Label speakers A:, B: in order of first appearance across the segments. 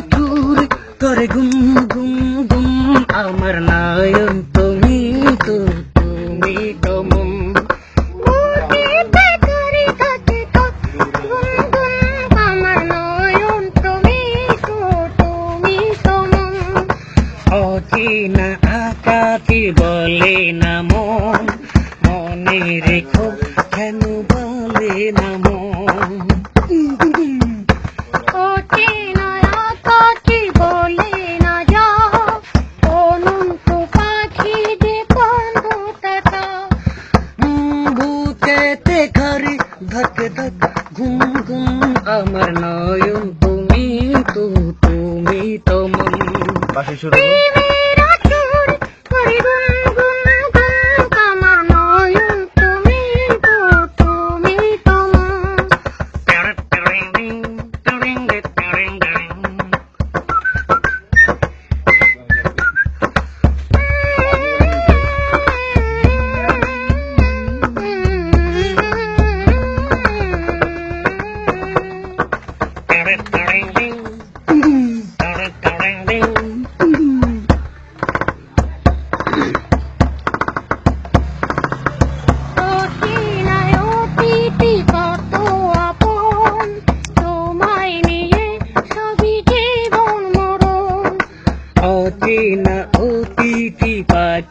A: করে গুম গুম গুম। আমার নয়ন তুমি তো তুমি তো
B: তো
A: অচিনা আকাশি বলে না মন। মনে রেখো কেন বলে না মন? ঘুম ঘুম আমার নয়ন তুমি তো তুমি তো মন।
C: শুরু।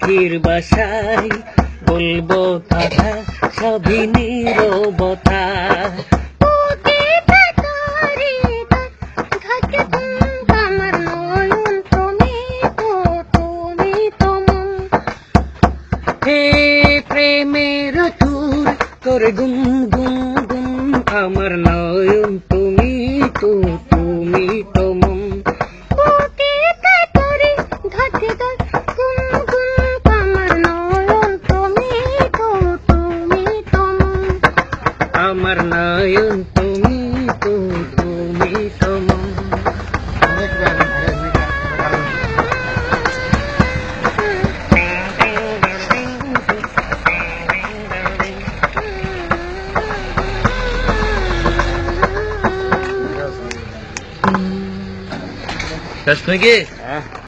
A: পাখির বাসায় বলব কথা সবই নীরবতা।
B: তারি
A: প্রেমের চুর করে গুম গুম গুম আমার নয়ন তুমি তো তুমি তো
B: আমার নয়ন তুমি তো তুমি তো